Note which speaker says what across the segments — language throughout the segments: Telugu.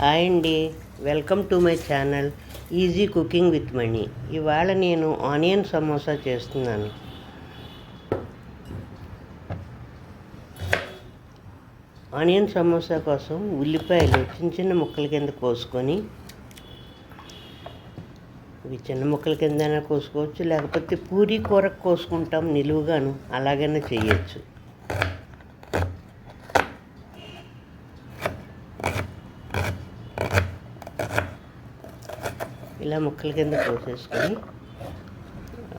Speaker 1: హాయ్ అండి. Welcome to my channel easy cooking with Mani. ఇవాళ నేను ఆనియన్ సమోసా చేస్తున్నాను. ఆనియన్ సమోసా కోసం ఉల్లిపాయలు చిన్న చిన్న ముక్కల కింద కోసుకొని ఇవి చిన్న ముక్కల కిందైనా కోసుకోవచ్చు లేకపోతే పూరీ కూరకు కోసుకుంటాం నిలువుగాను అలాగైనా చేయొచ్చు. ఇలా ముక్కల కింద కోసేసుకొని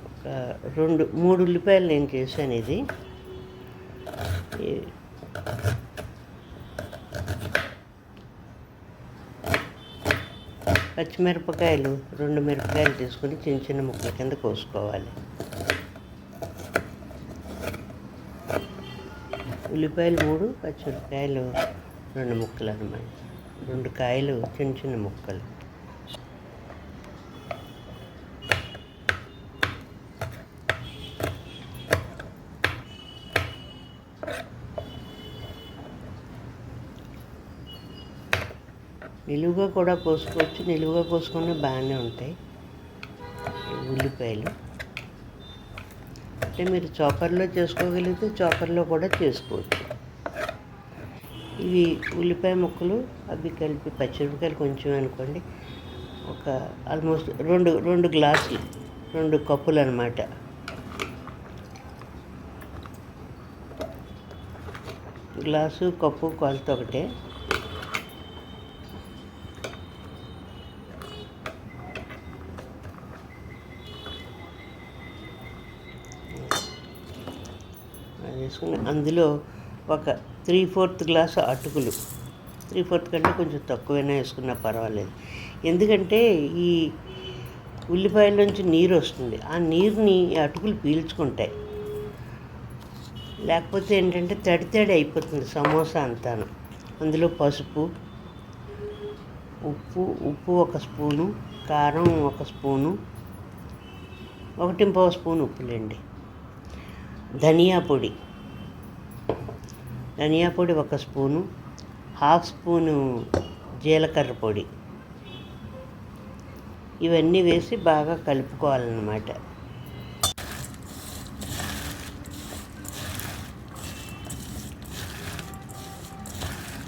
Speaker 1: ఒక రెండు మూడు ఉల్లిపాయలు నేను చేశాను ఇది. పచ్చిమిరపకాయలు రెండు మిరపకాయలు తీసుకొని చిన్న చిన్న ముక్కల కింద కోసుకోవాలి. ఉల్లిపాయలు మూడు పచ్చిమిరపకాయలు రెండు ముక్కలు అన్నమాట. రెండు కాయలు చిన్న చిన్న ముక్కలు. నిలువుగా కూడా కోసుకోవచ్చు నిలువుగా కోసుకున్న బాగానే ఉంటాయి. ఉల్లిపాయలు. అంటే మీరు చాపర్లో చేసుకోగలిగితే చాపర్లో కూడా చేసుకోవచ్చు. ఇవి ఉల్లిపాయ ముక్కలు అవి కలిపి పచ్చిమిరపకాయలు కొంచెం అనుకోండి. ఒక ఆల్మోస్ట్ రెండు రెండు గ్లాసులు రెండు కప్పులు అనమాట గ్లాసు కప్పు కొలత ఒకటే. వేసుకుని అందులో ఒక త్రీ ఫోర్త్ గ్లాసు అటుకులు. త్రీ ఫోర్త్ కంటే కొంచెం తక్కువైనా వేసుకున్నా పర్వాలేదు. ఎందుకంటే ఈ ఉల్లిపాయలోంచి నీరు వస్తుంది. ఆ నీరుని అటుకులు పీల్చుకుంటాయి. లేకపోతే ఏంటంటే తడి తడి అయిపోతుంది సమోసా అంతాను. అందులో పసుపు ఉప్పు ఉప్పు ఒక స్పూను కారం ఒక స్పూను ఒకటింపావు స్పూన్ ఉప్పులేండి. ధనియా పొడి. ధనియా పొడి ఒక స్పూను హాఫ్ స్పూను జీలకర్ర పొడి. ఇవన్నీ వేసి బాగా కలుపుకోవాలన్నమాట.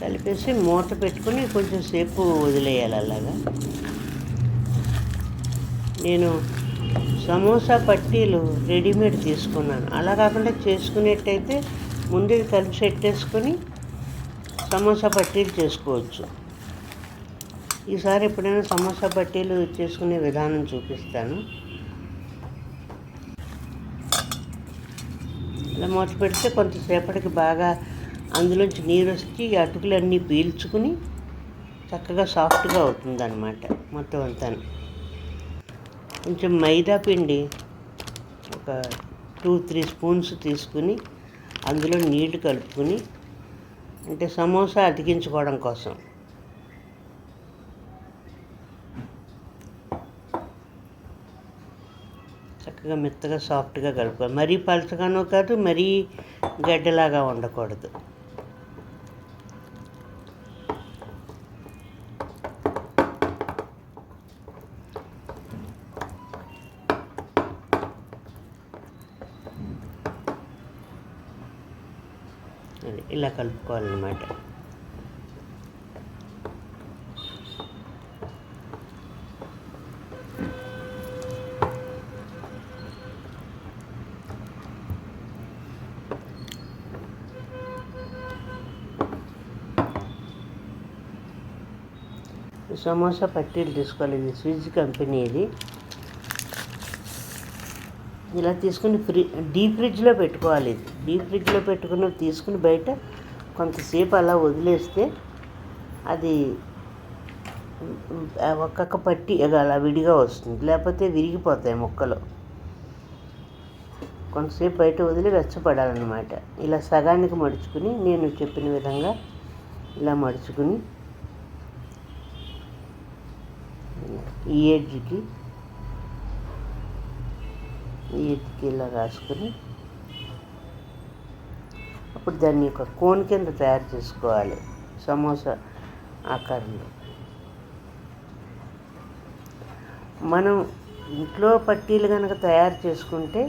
Speaker 1: కలిపేసి మూత పెట్టుకుని కొంచెం సేపు వదిలేయాలి అలాగా. నేను సమోసా పట్టీలు రెడీమేడ్ తీసుకున్నాను. అలా కాకుండా చేసుకునేట్టయితే ముందే కలిపి పెట్టేసుకొని సమోసా పట్టీలు చేసుకోవచ్చు. ఈసారి ఎప్పుడైనా సమోసా పట్టీలు చేసుకునే విధానం చూపిస్తాను. ఇలా మూత పెడితే కొంతసేపటికి బాగా అందులోంచి నీరు వచ్చి అటుకులన్నీ పీల్చుకుని చక్కగా సాఫ్ట్గా అవుతుంది అనమాట మొత్తం అంతా. కొంచెం మైదా పిండి ఒక టూ త్రీ స్పూన్స్ తీసుకుని అందులో నీళ్ళు కలుపుకుని అంటే సమోసా అతికించుకోవడం కోసం. చక్కగా మెత్తగా సాఫ్ట్గా కలుపుకోవాలి. మరీ పలచగానో కాదు మరీ గడ్డలాగా ఉండకూడదు అది ఇలా కలుపుకోవాలన్నమాట. సమోసా పట్టీలు తీసుకోవాలి. ఇది స్విజ్ కంపెనీ ఇది. ఇలా తీసుకుని ఫ్రీ డీప్ ఫ్రిడ్జ్లో పెట్టుకోవాలి. ఇది డీప్ ఫ్రిడ్జ్లో పెట్టుకుని తీసుకుని బయట కొంతసేపు అలా వదిలేస్తే అది ఒక్కొక్క పట్టి అలా విడిగా వస్తుంది. లేకపోతే విరిగిపోతాయి మొక్కలు. కొంతసేపు బయట వదిలి వెచ్చపడాలన్నమాట. ఇలా సగానికి మడుచుకుని నేను చెప్పిన విధంగా ఇలా మడుచుకుని ఈ ఏడ్జ్కి ఈ ఎడ్జ్కి ఇలా రాసుకుని అప్పుడు దాన్ని ఒక కోన్ కింద తయారు చేసుకోవాలి సమోసా ఆకారంలో. మనం ఇంట్లో పట్టీలు కనుక తయారు చేసుకుంటే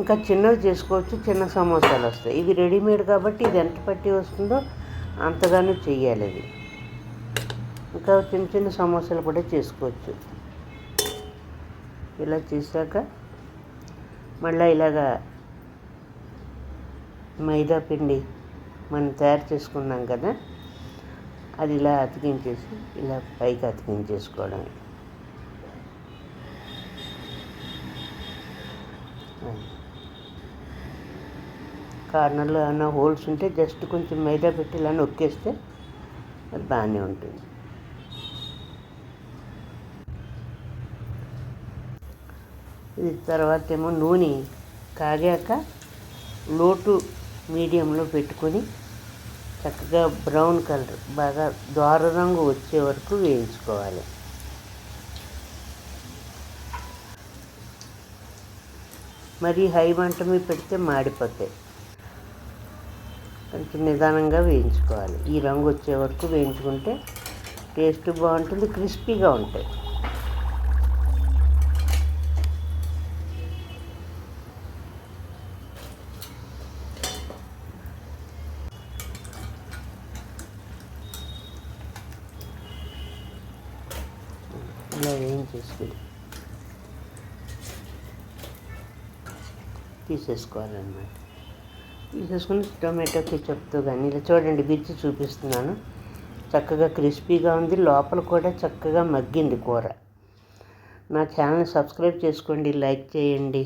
Speaker 1: ఇంకా చిన్నవి చేసుకోవచ్చు చిన్న సమోసాలు వస్తాయి. ఇవి రెడీమేడ్ కాబట్టి ఇది ఎంత పట్టి వస్తుందో అంతగానో చెయ్యాలి అది ఇంకా చిన్న చిన్న సమోసాలు కూడా చేసుకోవచ్చు. ఇలా చేశాక మళ్ళీ ఇలాగా మైదా పిండి మనం తయారు చేసుకున్నాం కదా అది ఇలా అతికించేసి ఇలా పైకి అతికించేసుకోవడమే కార్నర్లో ఏమైనా హోల్స్ ఉంటే జస్ట్ కొంచెం మైదా పెట్టి ఇలా నొక్కేస్తే అది బాగానే ఉంటుంది. ఇది తర్వాత ఏమో నూనె కాగాక లోటు మీడియంలో పెట్టుకొని చక్కగా బ్రౌన్ కలర్ బాగా దోర రంగు వచ్చే వరకు వేయించుకోవాలి. మరి హై మంట మీద పెడితే మాడిపోతాయి. కొంచెం నిదానంగా వేయించుకోవాలి. ఈ రంగు వచ్చే వరకు వేయించుకుంటే టేస్ట్ బాగుంటుంది క్రిస్పీగా ఉంటాయి. ఇలా వేయించేసుకుని తీసేసుకోవాలన్నమాట. తీసేసుకుని టొమాటో కెచప్తో కానీ ఇలా చూడండి విరిచి చూపిస్తున్నాను. చక్కగా క్రిస్పీగా ఉంది. లోపల కూడా చక్కగా మగ్గింది కూర. నా ఛానల్ సబ్స్క్రైబ్ చేసుకోండి లైక్ చేయండి.